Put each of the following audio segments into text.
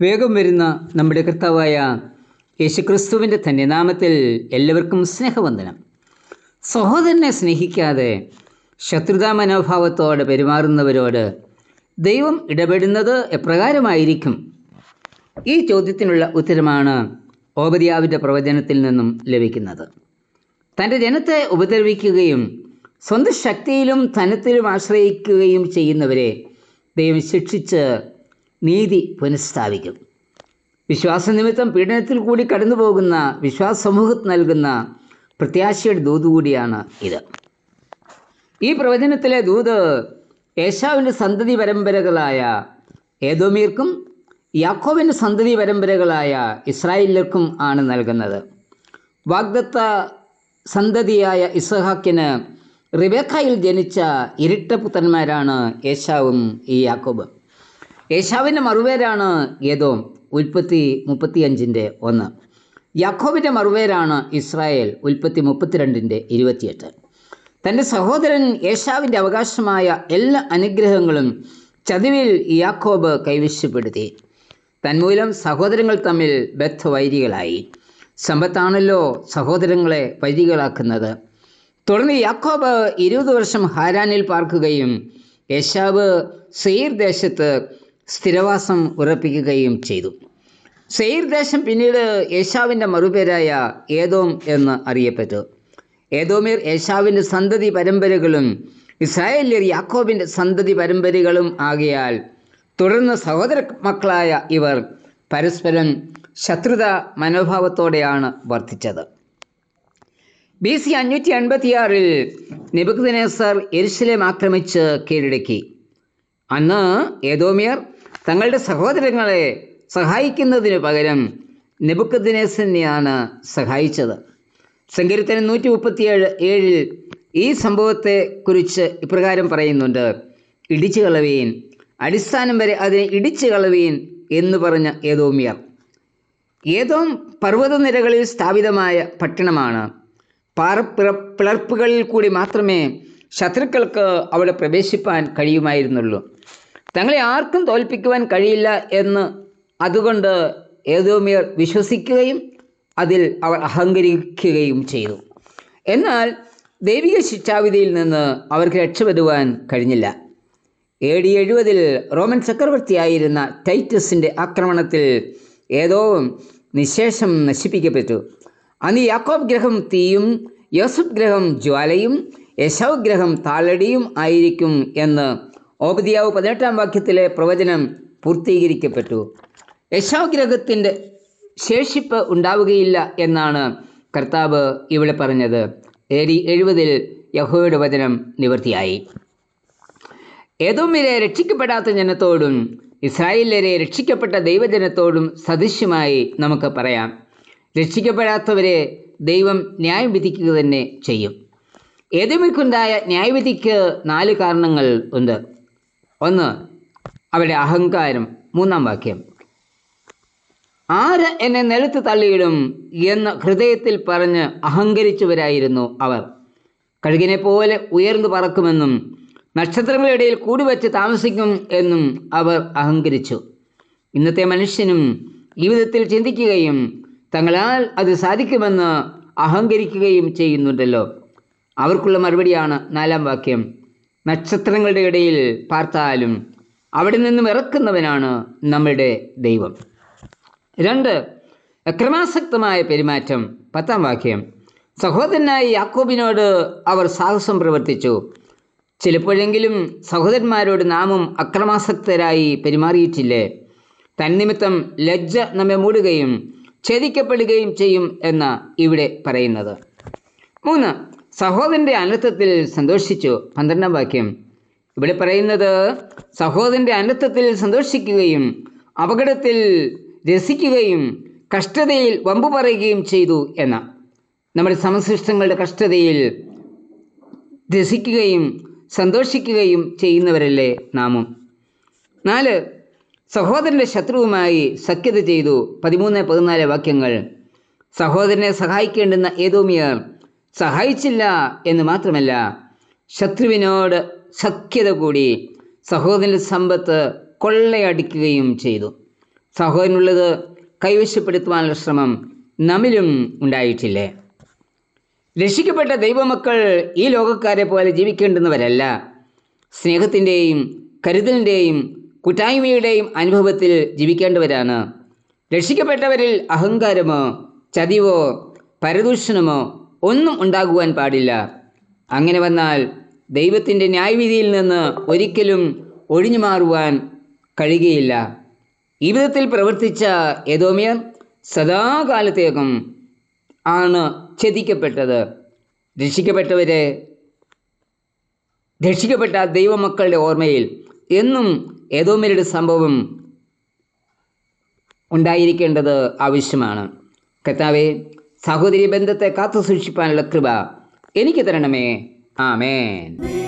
വേഗം വരുന്ന നമ്മുടെ കർത്താവായ യേശുക്രിസ്തുവിന്റെ തന്നെ നാമത്തിൽ എല്ലാവർക്കും സ്നേഹവന്ദനം. സഹോദരനെ സ്നേഹിക്കാതെ ശത്രുതാ മനോഭാവത്തോടെ പെരുമാറുന്നവരോട് ദൈവം ഇടപെടുന്നത് എപ്രകാരമായിരിക്കും? ഈ ചോദ്യത്തിനുള്ള ഉത്തരമാണ് ഓപതിയാവിന്റെ പ്രവചനത്തിൽ നിന്നും ലഭിക്കുന്നത്. തന്റെ ജനത്തെ ഉപദ്രവിക്കുകയും സ്വന്തം ശക്തിയിലും ധനത്തിലും ആശ്രയിക്കുകയും ചെയ്യുന്നവരെ ദൈവം ശിക്ഷിച്ച് നീതി പുനഃസ്ഥാപിക്കും. വിശ്വാസനിമിത്തം പീഡനത്തിൽ കൂടി കടന്നു പോകുന്ന വിശ്വാസ സമൂഹത്തിന് നൽകുന്ന പ്രത്യാശയുടെ ദൂത് കൂടിയാണ് ഇത്. ഈ പ്രവചനത്തിലെ ദൂത് യേശാവിന്റെ സന്തതി പരമ്പരകളായ ഏതോമീർക്കും യാക്കോവിന്റെ സന്തതി പരമ്പരകളായ ഇസ്രായേലർക്കും ആണ് നൽകുന്നത്. വാഗ്ദത്ത സന്തതിയായ ഇസഹാക്കിന് റിബേക്കായിൽ ജനിച്ച ഇരട്ടപുത്രന്മാരാണ് യേശാവും ഈ യാക്കോബും. ഏശാവിന്റെ മറുപേരാണ് ഏതോം ഉൽപ്പത്തി മുപ്പത്തിയഞ്ചിന്റെ ഒന്ന്. യാക്കോബിന്റെ മറുപേരാണ് ഇസ്രായേൽ ഉൽപ്പത്തി മുപ്പത്തിരണ്ടിന്റെ ഇരുപത്തിയെട്ട്. തന്റെ സഹോദരൻ ഏശാവിന്റെ അവകാശമായ എല്ലാ അനുഗ്രഹങ്ങളും ചതിവിൽ യാക്കോബ് കൈവശപ്പെടുത്തി. തന്മൂലം സഹോദരങ്ങൾ തമ്മിൽ ബദ്ധവൈരികളായി. സമ്പത്താണല്ലോ സഹോദരങ്ങളെ വൈരികളാക്കുന്നത്. തുടർന്ന് യാക്കോബ് ഇരുപത് വർഷം ഹാരാനിൽ പാർക്കുകയും യേശാവ് സെയ്ർ ദേശത്ത് സ്ഥിരവാസം ഉറപ്പിക്കുകയും ചെയ്തു. സെയിർ ദേശം പിന്നീട് യേശാവിന്റെ മറുപേരായ ഏതോം എന്ന് അറിയപ്പെട്ടു. ഏതോമിർ യേശാവിന്റെ സന്തതി പരമ്പരകളും ഇസ്രായേലിയർ യാക്കോബിന്റെ സന്തതി പരമ്പരകളും ആകയാൽ തുടർന്ന് സഹോദര മക്കളായ ഇവർ പരസ്പരം ശത്രുത മനോഭാവത്തോടെയാണ് വർദ്ധിച്ചത് ബി സി അഞ്ഞൂറ്റി അൻപത്തിയാറിൽ നെബുക്കദ്നേസർ എരുശലേം ആക്രമിച്ച് കീഴടക്കി. അന്ന് ഏതോമിയർ തങ്ങളുടെ സഹോദരങ്ങളെ സഹായിക്കുന്നതിന് പകരം നെബുക്കദിനേസനെയാണ് സഹായിച്ചത്. സങ്കീർത്തനം നൂറ്റി മുപ്പത്തിയേഴ് ഏഴിൽ ഈ സംഭവത്തെ കുറിച്ച് ഇപ്രകാരം പറയുന്നുണ്ട്. ഇടിച്ചു കളവീൻ അടിസ്ഥാനം വരെ അതിനെ ഇടിച്ചു കളവീൻ എന്ന് പറഞ്ഞ ഏതോമിയർ ഏതോം പർവതനിരകളിൽ സ്ഥാപിതമായ പട്ടണമാണ്. പാറ പിളർപ്പുകളിൽ കൂടി മാത്രമേ ശത്രുക്കൾക്ക് അവിടെ പ്രവേശിപ്പാൻ കഴിയുമായിരുന്നുള്ളൂ. തങ്ങളെ ആർക്കും തോൽപ്പിക്കുവാൻ കഴിയില്ല എന്ന് അതുകൊണ്ട് ഏതോമിയർ വിശ്വസിക്കുകയും അതിൽ അവർ അഹങ്കരിക്കുകയും ചെയ്തു. എന്നാൽ ദൈവിക ശിക്ഷാവിധിയിൽ നിന്ന് അവർക്ക് രക്ഷപ്പെടുവാൻ കഴിഞ്ഞില്ല. എ ഡി എഴുപതിൽ റോമൻ ചക്രവർത്തിയായിരുന്ന ടൈറ്റസിന്റെ ആക്രമണത്തിൽ ഏതോ നിശേഷം നശിപ്പിക്കപ്പെട്ടു. അന്ന് യാക്കോബ് ഗ്രഹം തീയും യോസഫ് ഗ്രഹം ജ്വാലയും യശവ് ഗ്രഹം താളടിയും ആയിരിക്കും എന്ന് ഓപതിയാവ് പതിനെട്ടാം വാക്യത്തിലെ പ്രവചനം പൂർത്തീകരിക്കപ്പെട്ടു. യശാവ് ഗ്രഹത്തിന്റെ ശേഷിപ്പ് ഉണ്ടാവുകയില്ല എന്നാണ് കർത്താവ് ഇവിടെ പറഞ്ഞത്. ഏരി എഴുപതിൽ യഹോയുടെ വചനം നിവൃത്തിയായി. ഏതോമിലെ രക്ഷിക്കപ്പെടാത്ത ജനത്തോടും ഇസ്രായേലരെ രക്ഷിക്കപ്പെട്ട ദൈവജനത്തോടും സദൃശ്യമായി നമുക്ക് പറയാം. രക്ഷിക്കപ്പെടാത്തവരെ ദൈവം ന്യായം വിധിക്കുക തന്നെ ചെയ്യും. ഏതോമിക്കുണ്ടായ ന്യായവിധിക്ക് നാല് കാരണങ്ങൾ ഉണ്ട്. ഒന്ന് അവരുടെ അഹങ്കാരം. മൂന്നാം വാക്യം. ആര് എന്നെ നിലത്ത് തള്ളിയിടും എന്ന് ഹൃദയത്തിൽ പറഞ്ഞ് അഹങ്കരിച്ചവരായിരുന്നു അവർ. കഴുകിനെ പോലെ ഉയർന്നു പറക്കുമെന്നും നക്ഷത്രങ്ങളുടെ ഇടയിൽ കൂടുവച്ച് താമസിക്കും എന്നും അവർ അഹങ്കരിച്ചു. ഇന്നത്തെ മനുഷ്യനും ജീവിതത്തിൽ ചിന്തിക്കുകയും തങ്ങളാൽ അത് സാധിക്കുമെന്ന് അഹങ്കരിക്കുകയും ചെയ്യുന്നുണ്ടല്ലോ. അവർക്കുള്ള മറുപടിയാണ് നാലാം വാക്യം. നക്ഷത്രങ്ങളുടെ ഇടയിൽ പാർത്താലും അവിടെ നിന്നും ഇറക്കുന്നവനാണ് നമ്മുടെ ദൈവം. രണ്ട് അക്രമാസക്തമായ പെരുമാറ്റം. പത്താം വാക്യം. സഹോദരനായ യാക്കോബിനോട് അവർ സാഹസം പ്രവർത്തിച്ചു. ചിലപ്പോഴെങ്കിലും സഹോദരന്മാരോട് നാമും അക്രമാസക്തരായി പെരുമാറിയിട്ടില്ലേ? തന്നിമിത്തം ലജ്ജ നമ്മെ മൂടുകയും ഛേദിക്കപ്പെടുകയും ചെയ്യും എന്ന് ഇവിടെ പറയുന്നത്. മൂന്ന് സഹോദരന്റെ അനർത്ഥത്തിൽ സന്തോഷിച്ചു. പന്ത്രണ്ടാം വാക്യം. ഇവിടെ പറയുന്നത് സഹോദരന്റെ അനർത്ഥത്തിൽ സന്തോഷിക്കുകയും അപകടത്തിൽ രസിക്കുകയും കഷ്ടതയിൽ വമ്പു പറയുകയും ചെയ്തു എന്ന. നമ്മുടെ സമസിഷ്ടങ്ങളുടെ കഷ്ടതയിൽ രസിക്കുകയും സന്തോഷിക്കുകയും ചെയ്യുന്നവരല്ലേ നാമും. നാല് സഹോദരന്റെ ശത്രുവുമായി സഖ്യത ചെയ്തു. പതിമൂന്ന് പതിനാല് വാക്യങ്ങൾ. സഹോദരനെ സഹായിക്കേണ്ടുന്ന ഏതോമിയർ സഹായിച്ചില്ല എന്ന് മാത്രമല്ല ശത്രുവിനോട് സഖ്യത കൂടി സഹോദരന്റെ സമ്പത്ത് കൊള്ളയടിക്കുകയും ചെയ്തു. സഹോദരനുള്ളത് കൈവശപ്പെടുത്തുവാനുള്ള ശ്രമം നമ്മിലും ഉണ്ടായിട്ടില്ലേ? രക്ഷിക്കപ്പെട്ട ദൈവമക്കൾ ഈ ലോകക്കാരെ പോലെ ജീവിക്കേണ്ടുന്നവരല്ല. സ്നേഹത്തിന്റെയും കരുതലിന്റെയും കൂട്ടായ്മയുടെയും അനുഭവത്തിൽ ജീവിക്കേണ്ടവരാണ്. രക്ഷിക്കപ്പെട്ടവരിൽ അഹങ്കാരമോ ചതിവോ പരദൂഷണമോ ഒന്നും ഉണ്ടാകുവാൻ പാടില്ല. അങ്ങനെ വന്നാൽ ദൈവത്തിന്റെ ന്യായവിധിയിൽ നിന്ന് ഒരിക്കലും ഒഴിഞ്ഞു മാറുവാൻ കഴിയുകയില്ല. ഈ വിധത്തിൽ പ്രവർത്തിച്ച ഏതോമിയർ സദാകാലത്തേക്കും ആണ് ഛേദിക്കപ്പെട്ടത്. രക്ഷിക്കപ്പെട്ടവരെ രക്ഷിക്കപ്പെട്ട ദൈവമക്കളുടെ ഓർമ്മയിൽ എന്നും ഏതോമിയരുടെ സംഭവം ഉണ്ടായിരിക്കേണ്ടത് ആവശ്യമാണ്. കർത്താവെ സഹോദരി ബന്ധത്തെ കാത്തു സൂക്ഷിപ്പാനുള്ള കൃപ എനിക്ക് തരണമേ. ആമേൻ.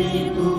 Espírito.